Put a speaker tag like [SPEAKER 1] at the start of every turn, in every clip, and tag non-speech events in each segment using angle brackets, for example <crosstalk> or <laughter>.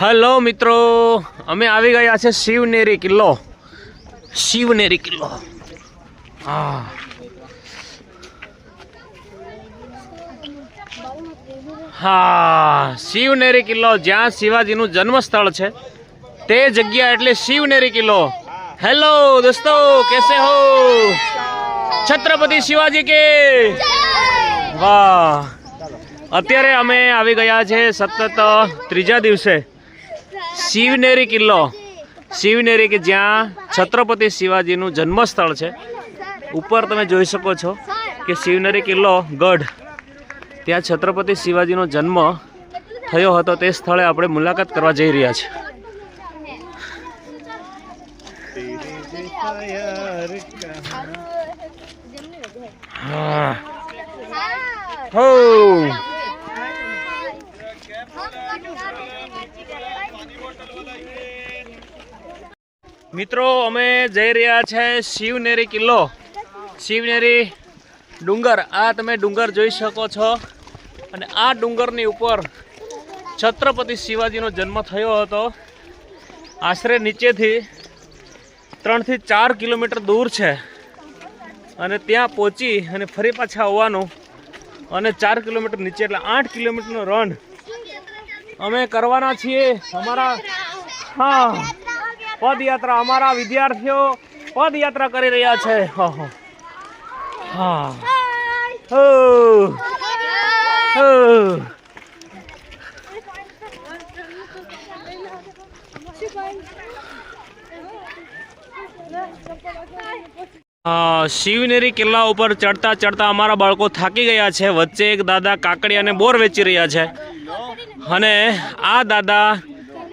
[SPEAKER 1] Hello મિત્રો અમે આવી ગયા છે શિવનેરી કિલ્લો. શિવનેરી કિલ્લો. હા. હા શિવનેરી કિલ્લો જ્યાં શિવાજીનું જન્મસ્થળ છે. તે જગ્યા એટલે શિવનેરી કિલ્લો. હેલો દોસ્તો કેસે હો? છત્રપતિ શિવાજી કે? વાહ. અત્યારે અમે આવી ગયા છે સતત ત્રીજા દિવસે. શિવનેરી કિલ્લો. શિવનેરી કે જ્યાં છત્રપતિ શિવાજીનું જન્મસ્થળ છે. ઉપર તમે જોઈ શકો છો કે શિવનેરી કિલ્લો ગઢ. ત્યાં છત્રપતિ શિવાજીનો જન્મ થયો હતો. તે સ્થળે આપણે મુલાકાત કરવા જઈ રહ્યા છે. હા. હો. મિત્રો, અમે જઈ રહ્યા છે શિવનેરી કિલ્લો. શિવનેરી ડુંગર. આ તમે ડુંગર જોઈ શકો છો. અને આ ડુંગરની ઉપર છત્રપતિ શિવાજીનો જન્મ થયો હતો. આશરે નીચેથી ત્રણથી ચાર કિલોમીટર દૂર છે. અને ત્યાં પહોંચી અને ફરી પાછા આવવાનું. અને ચાર કિલોમીટર નીચે, એટલે આઠ કિલોમીટરનો રન અમે કરવાના છીએ. અમારા હા. પદયાત્રા અમારા વિદ્યાર્થીઓ પદયાત્રા કરી રહ્યા છે. હા શિવનેરી કિલ્લા ઉપર ચડતા ચડતા અમારા બાળકો થાકી ગયા છે. વચ્ચે એક દાદા કાકડી અને બોર વેચી રહ્યા છે. અને આ દાદા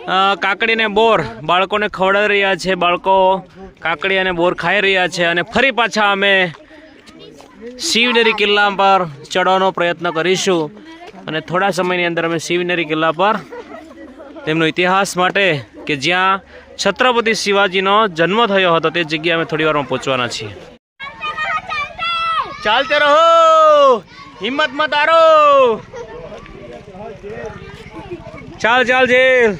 [SPEAKER 1] અ, કાકડી અને બોર. બાળકોને ખવડાવી રહ્યા છે. બાળકો કાકડી અને બોર ખાઈ રહ્યા છે અને ફરી પાછા અમે શિવનેરી કિલ્લા પર ચડવાનો પ્રયત્ન કરીશું. અને થોડા સમયની અંદર અમે શિવનેરી કિલ્લા પર તેમનો ઇતિહાસ માટે કે જ્યાં છત્રપતિ શિવાજીનો જન્મ થયો હતો તે જગ્યાએ અમે થોડી વારમાં પહોંચવાના છીએ. ચાલતે રહો! હિંમત મત હારો! ચાલ ચાલ, જેલ.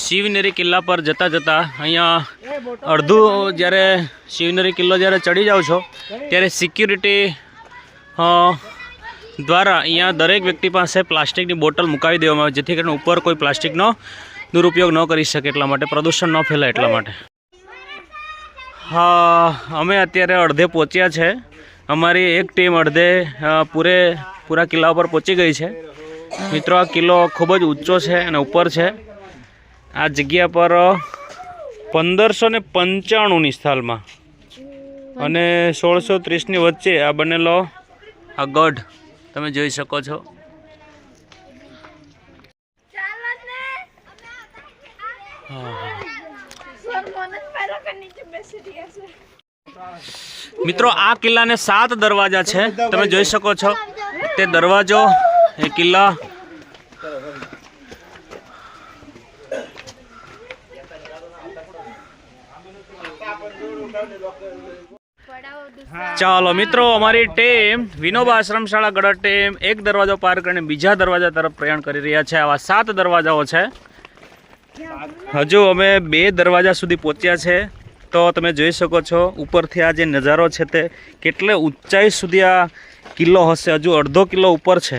[SPEAKER 1] શિવનેરી કિલ્લા પર જતા જતા અહીંયા અડધું જ્યારે શિવનેરી કિલ્લો જ્યારે ચડી જાઓ છો, ત્યારે સિક્યુરિટી દ્વારા અહીંયા દરેક વ્યક્તિ પાસે પ્લાસ્ટિકની બોટલ મુકાવી દેવામાં આવે, જેથી કરીને ઉપર કોઈ પ્લાસ્ટિકનો દુરુપયોગ ન કરી શકે એટલા માટે, પ્રદૂષણ ન ફેલાય એટલા માટે. અમે અત્યારે અડધે પહોંચ્યા છે. અમારી એક ટીમ અડધે પૂરે, પૂરા કિલ્લા ઉપર પહોંચી ગઈ છે. મિત્રો, આ કિલ્લો ખૂબ જ ઊંચો છે અને ઉપર છે. આ જગ્યા પર પંદરસો ને પંચાણુંની સ્થાલમાં. અને સોળસો ત્રીસની વચ્ચે આ બનેલો આ ગઢ. તમે જોઈ શકો છો. મિત્રો, આ કિલ્લાને સાત દરવાજા છે. તમે જોઈ શકો છો. તે દરવાજો, એ કિલ્લા. ચાલો, મિત્રો, અમારી ટીમ, વિનોબા આશ્રમશાળા ગઢ ટીમ, એક દરવાજો પાર કરીને બીજા દરવાજા તરફ પ્રયાણ કરી રહ્યા છે. આવા સાત દરવાજાઓ છે. હજુ અમે બે દરવાજા સુધી પહોંચ્યા છે. તો તમે જોઈ શકો છો ઉપરથી આ જે નજારો છે તે કેટલે ઊંચાઈ સુધી આ કિલ્લો હશે? હજુ અડધો કિલ્લો ઉપર છે.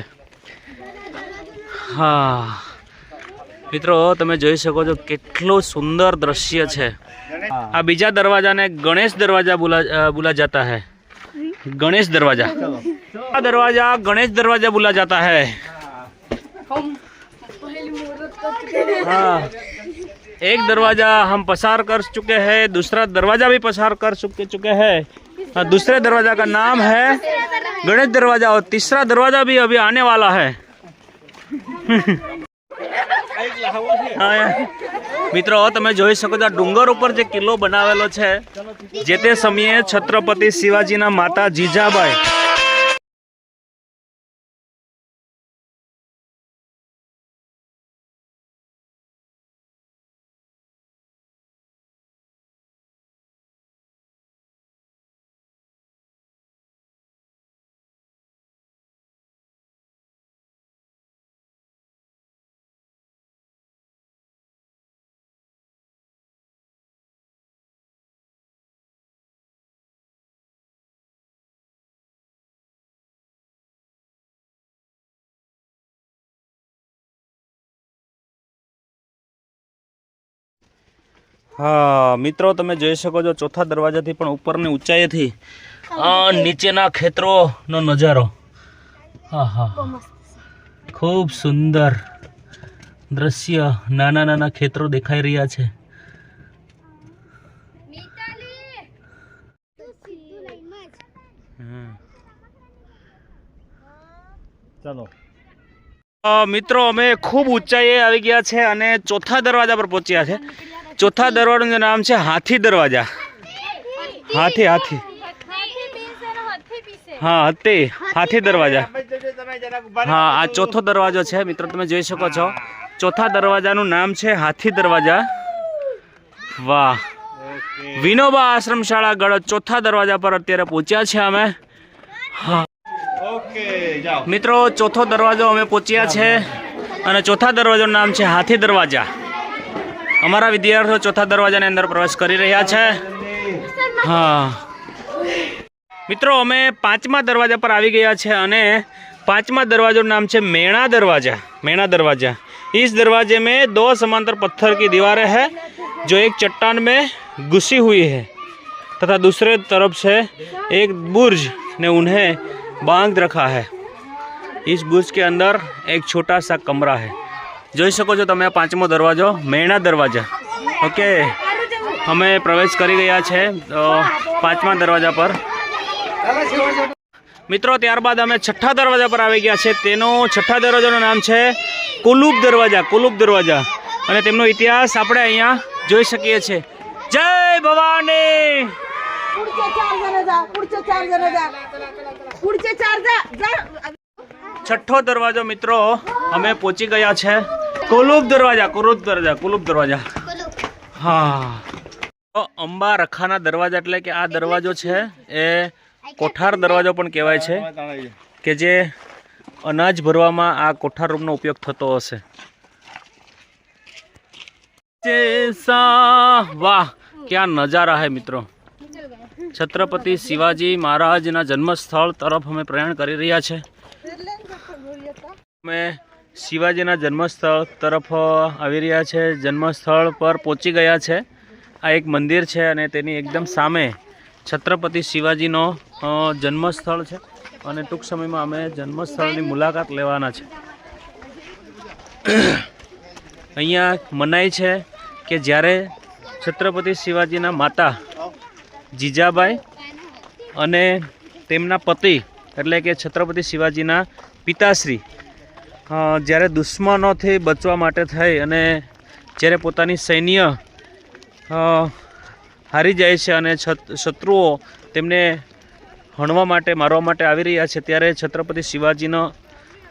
[SPEAKER 1] હા. મિત્રો તમે જોઈ શકો છો કેટલું સુંદર દ્રશ્ય છે. આ બીજા દરવાજાને ગણેશ દરવાજા બોલા બોલા જતા હૈ. ગણેશ દરવાજા. આ દરવાજા ગણેશ દરવાજા બોલા જતા હૈ હા. एक दरवाजा हम पसार कर चुके हैं दूसरा दरवाजा भी पसार कर चुके चुके हैं और दूसरे दरवाजा का नाम है गणेश दरवाजा और तीसरा दरवाजा भी अभी आने वाला है હા, મિત્રો તમે જોઈ શકો છો આ ડુંગર ઉપર જે કિલ્લો બનાવેલો છે જે તે સમયે છત્રપતિ શિવાજીના માતા જીજાબાઈ હા, મિત્રો, તમે જોઈ શકો છો, ચોથા દરવાજાથી પણ ઉપરની ઊંચાઈથી નીચેના ખેતરોનો નજારો. હા હા ખૂબ સુંદર દ્રશ્ય નાના નાના ખેતરો દેખાઈ રહ્યા છે.
[SPEAKER 2] ચાલો.
[SPEAKER 1] મિત્રો, અમે ખૂબ ઊંચાઈએ આવી ગયા છે અને ચોથા દરવાજા પર પહોંચ્યા છે. ચોથા દરવાજાનું નામ છે હાથી દરવાજા. હાથી. હાથી હા હતે હાથી દરવાજા. હા આ ચોથો દરવાજો છે મિત્રો તમે જોઈ શકો છો. ચોથા દરવાજાનું નામ છે હાથી દરવાજા. વાહ. વિનોબા આશ્રમ શાળા ગળ ચોથા દરવાજા પર અત્યારે પહોંચ્યા છે અમે. હા.
[SPEAKER 2] ઓકે
[SPEAKER 1] મિત્રો ચોથો દરવાજો અમે પહોંચ્યા છે અને ચોથા દરવાજાનું નામ છે હાથી દરવાજા. અમારા વિદ્યાર્થીઓ ચોથા દરવાજાની અંદર પ્રવેશ કરી રહ્યા છે હા મિત્રો અમે પાંચમા દરવાજા પર આવી ગયા છે અને પાંચમા દરવાજાનું નામ છે મેણા दरवाजा मेणा दरवाजा इस दरवाजे में दो समांतर पत्थर की दीवारें हैं जो एक चट्टान में घुसी हुई है तथा दूसरे तरफ से एक बुर्ज ने उन्हें बांध रखा है इस बुर्ज के अंदर एक छोटा सा कमरा है જોઈ શકો છો તમે પાંચમો દરવાજો, મેણા દરવાજા. ઓકે, અમે પ્રવેશ કરી ગયા છે પાંચમા દરવાજા પર. મિત્રો, ત્યારબાદ અમે છઠ્ઠા દરવાજા પર આવી ગયા છે. તેનો છઠ્ઠા દરવાજાનું નામ છે કુલુબ દરવાજા કુલુબ દરવાજા. અને તેમનો ઇતિહાસ આપણે અહીંયા જોઈ શકીએ છીએ. જય ભવાની! છઠ્ઠો દરવાજો મિત્રો, અમે પહોંચી ગયા છે. કુલુબ દરવાજા કુલુપ દરવાજા કુલુપ દરવાજા હા તો અંબા રખાના દરવાજા એટલે કે આ દરવાજો છે એ કોઠાર દરવાજો પણ કહેવાય છે કે જે અનાજ ભરવામાં આ કોઠાર રૂમનો ઉપયોગ થતો હશે. વાહ ક્યાં નજારા હે મિત્રો. છત્રપતિ શિવાજી મહારાજના જન્મસ્થળ તરફ અમે પ્રયાણ કરી રહ્યા છે. અમે શિવાજીના જન્મસ્થળ તરફ આવી રહ્યા છે. જન્મસ્થળ પર પહોંચી ગયા છે. આ એક મંદિર છે અને તેની એકદમ સામે છત્રપતિ શિવાજીનો જન્મસ્થળ છે. અને ટૂંક સમયમાં અમે જન્મસ્થળની મુલાકાત લેવાના છે. અહીંયા મનાય છે કે જ્યારે છત્રપતિ શિવાજીના માતા જીજાબાઈ અને તેમના પતિ, એટલે કે છત્રપતિ શિવાજીના પિતાશ્રી જ્યારે દુશ્મનોથી બચવા માટે થઈ અને જ્યારે પોતાની સૈન્ય હારી જાય છે અને શત્રુઓ તેમને હણવા માટે, મારવા માટે આવી રહ્યા છે, ત્યારે છત્રપતિ શિવાજીનો,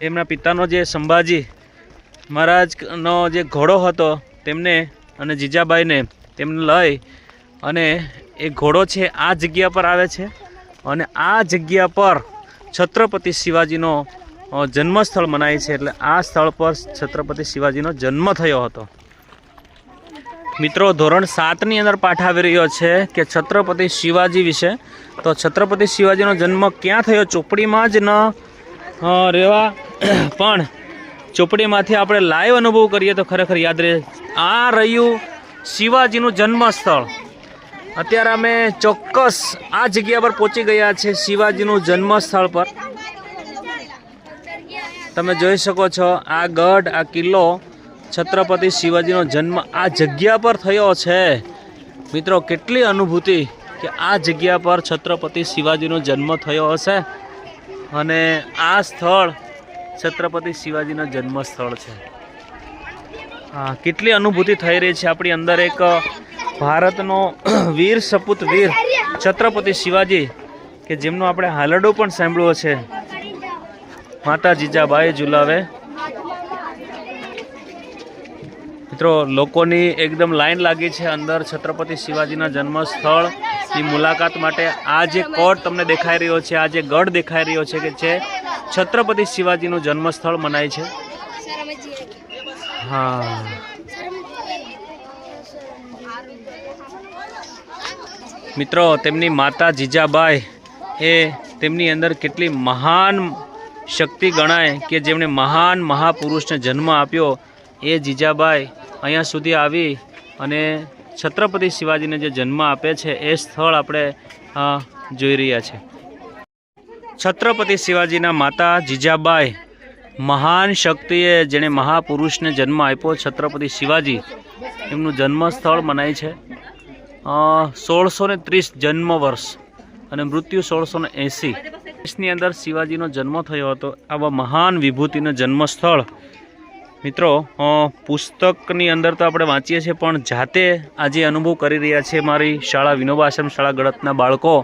[SPEAKER 1] એમના પિતાનો જે સંભાજી મહારાજનો જે ઘોડો હતો, તેમને અને જીજાબાઈને તેમને લઈ અને એ ઘોડો છે આ જગ્યા પર આવે છે અને આ જગ્યા પર છત્રપતિ શિવાજીનો જન્મસ્થળ મનાય છે એટલે આ સ્થળ પર છત્રપતિ શિવાજીનો જન્મ થયો હતો. મિત્રો, ધોરણ સાતની અંદર પાઠ આવી રહ્યો છે કે છત્રપતિ શિવાજી વિશે. તો છત્રપતિ શિવાજીનો જન્મ ક્યાં થયો? ચોપડીમાં જ ન રહેવા. <clears throat> પણ ચોપડીમાંથી આપણે લાઈવ અનુભવ કરીએ તો ખરેખર યાદ રહે. આ રહ્યું શિવાજીનું જન્મસ્થળ. અત્યારે અમે ચોક્કસ આ જગ્યા પર પહોંચી ગયા છે શિવાજીનું જન્મસ્થળ પર. તમે જોઈ શકો છો આ ગઢ, આ કિલ્લો છત્રપતિ શિવાજીનો જન્મ આ જગ્યા પર થયો છે. મિત્રો, કેટલી અનુભૂતિ કે આ જગ્યા પર છત્રપતિ શિવાજીનો જન્મ થયો હશે અને આ સ્થળ છત્રપતિ શિવાજીનો જન્મ સ્થળ છે. હા કેટલી અનુભૂતિ થઈ રહી છે આપણી અંદર એક ભારતનો <clears throat> વીર, સપૂત વીર છત્રપતિ શિવાજી, કે જેમનો આપણે હાલડો પણ સાંભળ્યો છે માતા જીજાબાઈ ઝુલાવે. મિત્રો, લોકોની એકદમ લાઈન લાગી છે અંદર છત્રપતિ શિવાજીના જન્મ સ્થળની મુલાકાત માટે આ જે કોટ તમને દેખાઈ રહ્યો છે, આ જે ગઢ દેખાઈ રહ્યો છે કે જે છત્રપતિ શિવાજીનું જન્મ સ્થળ મનાય છે. હા. મિત્રો, તેમની માતા જીજાબાઈ એ તેમની અંદર કેટલી મહાન શક્તિ ગણાય કે જેમણે મહાન મહાપુરુષને જન્મ આપ્યો, એ જીજાબાઈ અહીંયા સુધી આવી અને છત્રપતિ શિવાજીને જે જન્મ આપે છે, એ સ્થળ આપણે જોઈ રહ્યા છે. છત્રપતિ શિવાજીના માતા જીજાબાઈ મહાન શક્તિએ જેણે મહાપુરુષને જન્મ આપ્યો, છત્રપતિ શિવાજી, એમનું જન્મ સ્થળ મનાય છે. સોળસો ને ત્રીસ જન્મ વર્ષ અને મૃત્યુ સોળસો એંસી. દેશની અંદર શિવાજીનો જન્મ થયો હતો. આવા મહાન વિભૂતિનું જન્મ સ્થળ મિત્રો પુસ્તકની અંદર તો આપણે વાંચીએ છીએ, પણ જાતે આજે અનુભવ કરી રહ્યા છે મારી શાળા વિનોબા આશ્રમ શાળા ગળતના બાળકો.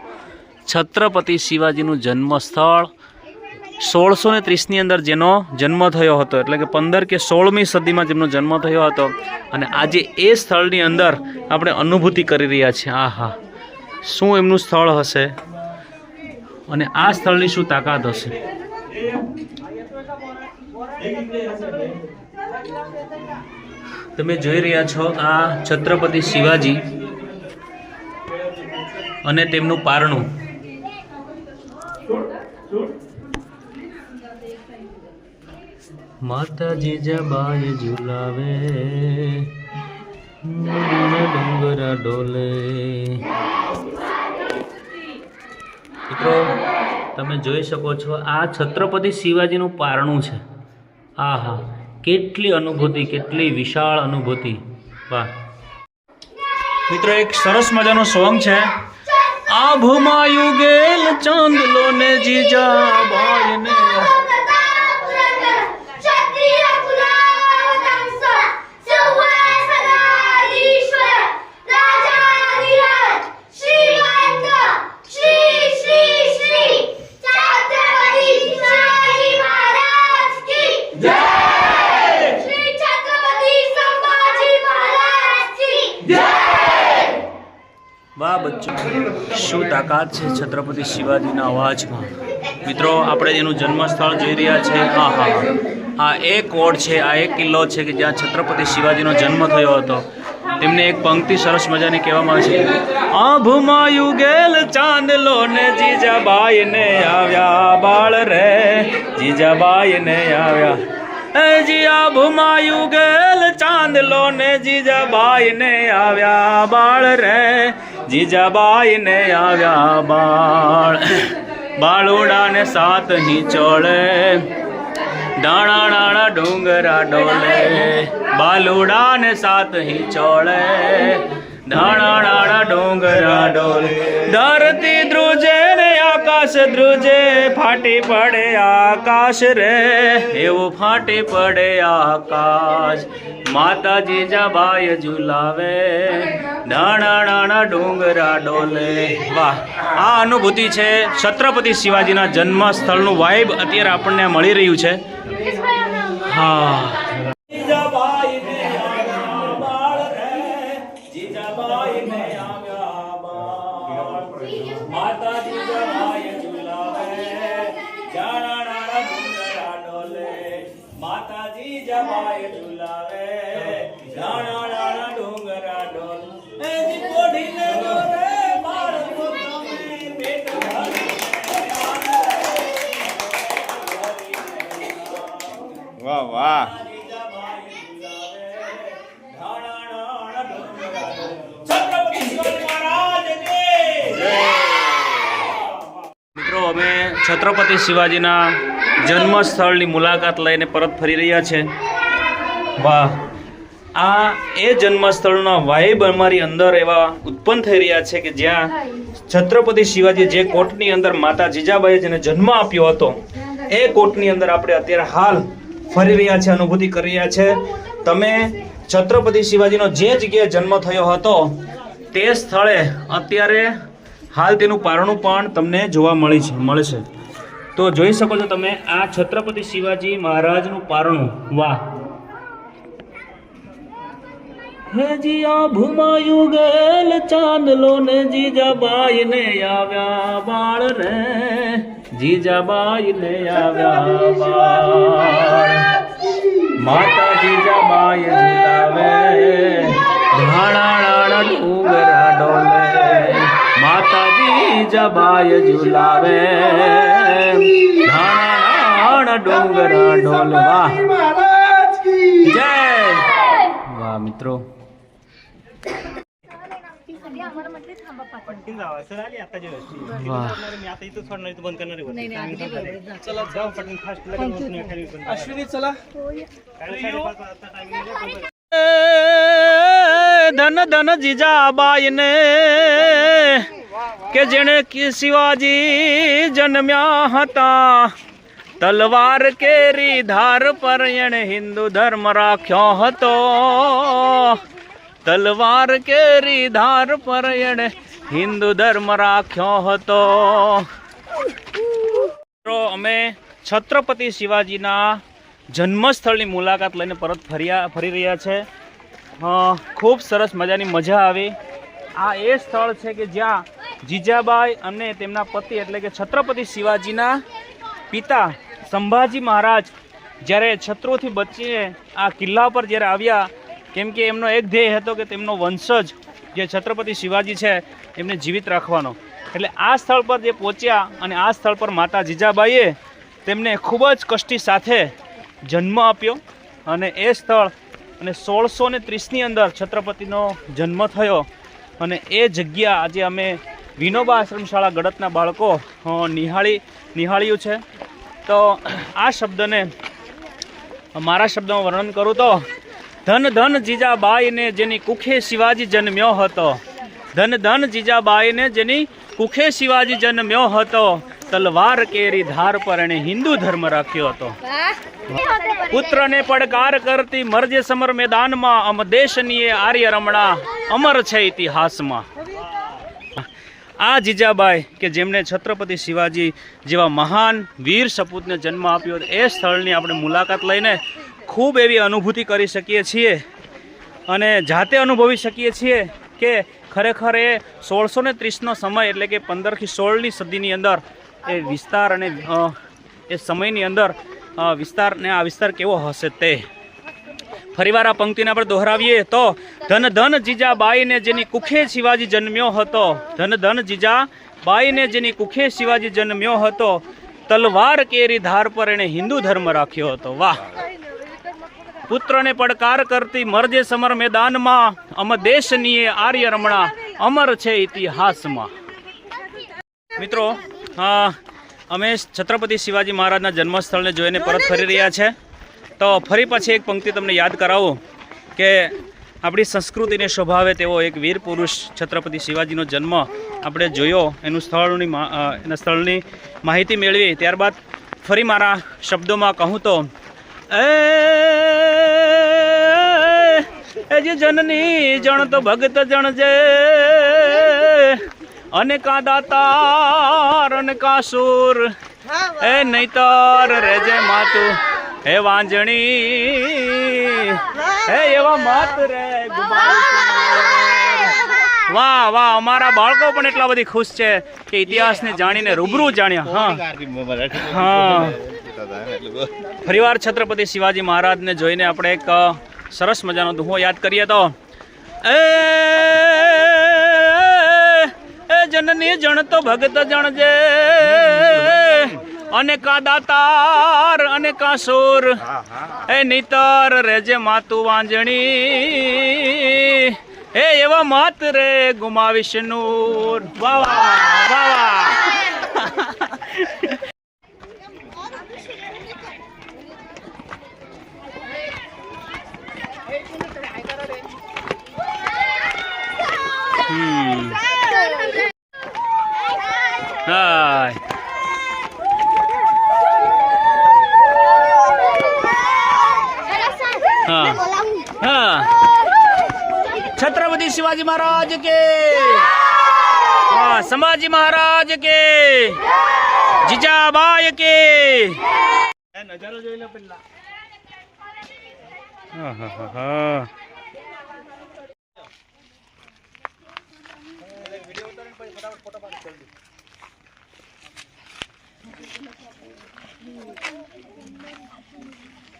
[SPEAKER 1] છત્રપતિ શિવાજીનું જન્મ સ્થળ સોળસો ને ત્રીસની અંદર જેનો જન્મ થયો હતો, એટલે કે પંદર કે સોળમી સદીમાં જેમનો જન્મ થયો હતો. અને આજે એ સ્થળની અંદર આપણે અનુભૂતિ કરી રહ્યા છીએ. આ હા શું એમનું સ્થળ હશે? અને આ સ્થળની શું તાકાત હશે? તમે જોઈ રહ્યા છો આ છત્રપતિ શિવાજી અને તેમનું પારણું. માતાજી જબાય ઝુલાવે ડુંગરા ડોલે. મિત્રો, તમે જોઈ શકો છો, આ છત્રપતિ શિવાજીનું પારણું છે. આ હા કેટલી અનુભૂતિ, કેટલી વિશાળ અનુભૂતિ. વાહ. મિત્રો, એક સરસ મજાનો સોંગ છે. આભમાં યુગેલ ચાંદલો ને જીજા બાય ને
[SPEAKER 3] ક્ષત્રિય કુલાવતંસ સૌવાસનાધીશ્વર રાજાધિરાજ શ્રીમંત શ્રી શ્રી શ્રી છત્રપતિ શિવાજી મહારાજ કી જય શ્રી છત્રપતિ સંભાજી મહારાજ કી જય
[SPEAKER 1] વાહ બચ્ચો. શું તાકાત છે છત્રપતિ શિવાજીના અવાજમાં? મિત્રો, આપણે એનું જન્મસ્થળ જોઈ રહ્યા છે, હા હા આ એક કોડ છે, આ એક કિલ્લો છે કે જ્યાં છત્રપતિ શિવાજીનો જન્મ થયો હતો. તેમને એક પંક્તિ સરસ મજાની કહેવામાં આવે છે. આભમાં યુગેલ ચાંદલો ને જીજાબાઈ ને આવ્યા બાળ રે. જીજાબાઈ ને આવ્યા. એ જી આભમાં યુગેલ ચાંદલો ને જીજાબાઈ ને આવ્યા બાળ રે. જીજાબાઈ ને આવ્યા બાળ. બાળુડા ને સાત હિંચોળે ડાણા ડાણા ડુંગરા ડોલે બાલુડા ને સાત હિંચોળે ડાણા ડુંગરા ડોલે. ધરતી ધ્રુજે ને આકાશ ધ્રુજે, ફાટી પડે આકાશ રે. એવું ફાટી પડે આકાશ. માતાજી જબાય ઝુલાવે. ધાણા ડાણા ડુંગરા ડોલે. વાહ, આ અનુભૂતિ છે છત્રપતિ શિવાજીના જન્મ સ્થળનું વાઇબ અત્યારે આપણને મળી રહ્યું છે. હા. માતા જીજાબાઈ ઝુલાવે જાણા નાણા ડુંગરા ડોલે માતા જીજાબાઈ ઝુલાવે જાણા નાણા ડુંગરા ડોલે એ જી પોઢીને દોરે બાળકો તમે પેટ ભરી
[SPEAKER 2] વાહ વાહ.
[SPEAKER 1] છત્રપતિ શિવાજીના જન્મસ્થળની મુલાકાત લઈને પરત ફરી રહ્યા છે. વાહ. આ એ જન્મસ્થળના વાઇબ અમારી અંદર એવા ઉત્પન્ન થઈ રહ્યા છે કે જ્યાં છત્રપતિ શિવાજી જે કોટની અંદર માતા જીજાબાઈએ જેને જન્મ આપ્યો હતો, એ કોટની અંદર આપણે અત્યારે હાલ ફરી રહ્યા છે, અનુભૂતિ કરી રહ્યા છે. તમે છત્રપતિ શિવાજીનો જે જગ્યાએ જન્મ થયો હતો, તે સ્થળે અત્યારે હાલ તેનું પારણું પણ તમને જોવા મળી છે મળે છે તો જોઈ શકો છો તમે આ છત્રપતિ શિવાજી મહારાજનું પારણું. વાહ. હજી જી આભુમાં યુગેલ ચાંદલો ને જીજાબાઈ ને આવ્યા બાળ રે. જીજાબાઈ ને આવ્યા બાળ. માતા જીજાબાઈ ઝુલાવે ધાણા નાણા ડુંગરા ડોલે માતાજી જબાય ઝુલાવે ધાણા નાણા ડુંગરા ડોલે વાહ જય વાહ મિત્રો
[SPEAKER 4] पटकन जावा सर आली आता जेव्हा
[SPEAKER 1] वाह.
[SPEAKER 4] सोडणार मी आता इथं सोडणार इथं बंद करणार आहे वरती. चला जाऊ पटकन फास्ट अश्विनी चला साडेपाच वाजता timing
[SPEAKER 1] કે જેણે શિવાજી જન્મ્યા હતા? તલવાર કેરી ધાર પર એણે હિન્દુ ધર્મ રાખ્યો હતો. તલવાર કેરી ધાર પર એણે હિન્દુ ધર્મ રાખ્યો હતો. અમે છત્રપતિ શિવાજીના જન્મસ્થળની મુલાકાત લઈને પરત ફર્યા ફરી રહ્યા છે. ખૂબ સરસ મજાની મજા આવી. આ એ સ્થળ છે કે જ્યાં જીજાબાઈ અને તેમના પતિ એટલે કે છત્રપતિ શિવાજીના પિતા સંભાજી મહારાજ જ્યારે છત્રોથી બચીને આ કિલ્લા પર જ્યારે આવ્યા, કેમ કે એમનો એક ધ્યેય હતો કે તેમનો વંશજ જે છત્રપતિ શિવાજી છે એમને જીવિત રાખવાનો. એટલે આ સ્થળ પર જે પહોંચ્યા અને આ સ્થળ પર માતા જીજાબાઈએ તેમને ખૂબ જ કષ્ટી સાથે જન્મ આપ્યો અને એ સ્થળ અને સોળસો ને ત્રીસની અંદર છત્રપતિનો જન્મ થયો. અને એ જગ્યા આજે અમે વિનોબા આશ્રમશાળા ગડતના બાળકો નિહાળી, નિહાળ્યું છે. તો આ શબ્દને, મારા શબ્દમાં વર્ણન કરું તો, ધન ધન જીજાબાઈને જેની કુખે શિવાજી જન્મ્યો હતો. ધન ધન જીજાબાઈને જેની કુખે શિવાજી જન્મ્યો હતો. તલવાર કેરી ધાર પર એણે હિન્દુ ધર્મ રાખ્યો હતો. પુત્રને પડકાર કરતી મરજે સમર મેદાનમાં અમ દેશની એ આર્ય રમણા અમર છે ઇતિહાસમાં. આ જીજાબાઈ કે જેમણે છત્રપતિ શિવાજી જેવા મહાન વીર સપૂતને જન્મ આપ્યો એ સ્થળની આપણે મુલાકાત લઈને ખૂબ એવી અનુભૂતિ કરી શકીએ છીએ અને જાતે અનુભવી શકીએ છીએ કે ખરેખર એ સોળસો ને ત્રીસનો સમય એટલે કે પંદરથી સોળની સદીની અંદર એ વિસ્તાર અને એ સમયની અંદર વિસ્તાર ને આ વિસ્તાર કેવો હશે તે. ફરીવાર આ પંક્તિને આપણે દોહરાવીએ તો, ધન ધન જીજા બાઈને જેની કુખે શિવાજી જન્મ્યો હતો, ધન ધન જીજા બાઈને જેની કુખે શિવાજી જન્મ્યો હતો, તલવાર કેરી ધાર પર એણે હિન્દુ ધર્મ રાખ્યો હતો. વાહ. પુત્રને પડકાર કરતી મરજે સમર મેદાનમાં, અમ દેશનીય આર્ય રમણા અમર છે ઇતિહાસમાં. મિત્રો અમે છત્રપતિ શિવાજી મહારાજના જન્મસ્થળને જોઈને પરત ફરી રહ્યા છે. તો ફરી પછી એક પંક્તિ તમને યાદ કરાવું કે આપણી સંસ્કૃતિને શોભાવે તેવો એક વીર પુરુષ છત્રપતિ શિવાજીનો જન્મ આપણે જોયો. એનું સ્થળની એના સ્થળની માહિતી મેળવી. ત્યારબાદ ફરી મારા શબ્દોમાં કહું તો એ જનની જણ તો ભગત જણ જણજે અને કા દાતાર અને કા સુર એ નહીતર રેજે માતું. હે વાંજણી. હે એવા માત રે વાહ વાહ અમારા બાળકો પણ એટલા બધી ખુશ છે કે ઇતિહાસને જાણીને રૂબરૂ જાણ્યા. હા. હા. ફરીવાર છત્રપતિ શિવાજી મહારાજને જોઈને આપણે એક સરસ મજાનો દુહો યાદ કરીએ તો. એ એ જનની જણ તો ભગત જણજે અને કા દાતાર અને કા સુર. એ નિતર રેજે માતુ વાંજણી. એ એવા માત રે ગુમાવીશ નૂર. હમ. હાય હા હા છત્રપતિ શિવાજી મહારાજ કે હા સંભાજી મહારાજ કે જીજાબાઈ કે
[SPEAKER 4] નજારો જોઈ લો પેલા
[SPEAKER 1] હા હા હા હા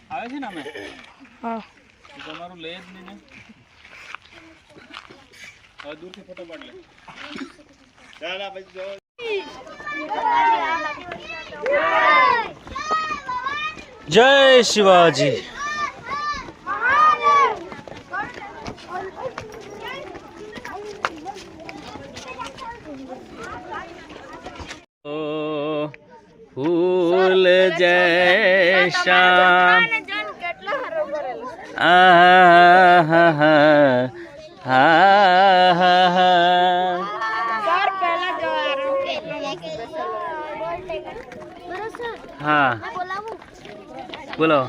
[SPEAKER 1] આવે છે ને અમે?
[SPEAKER 5] હા.
[SPEAKER 1] તમારું લે જ નહીં ને. હવે દૂરથી ફોટો પાડ લે.
[SPEAKER 2] ચાલો પછી જો.
[SPEAKER 1] જય શિવાજી. શ્યામ હા. બોલો.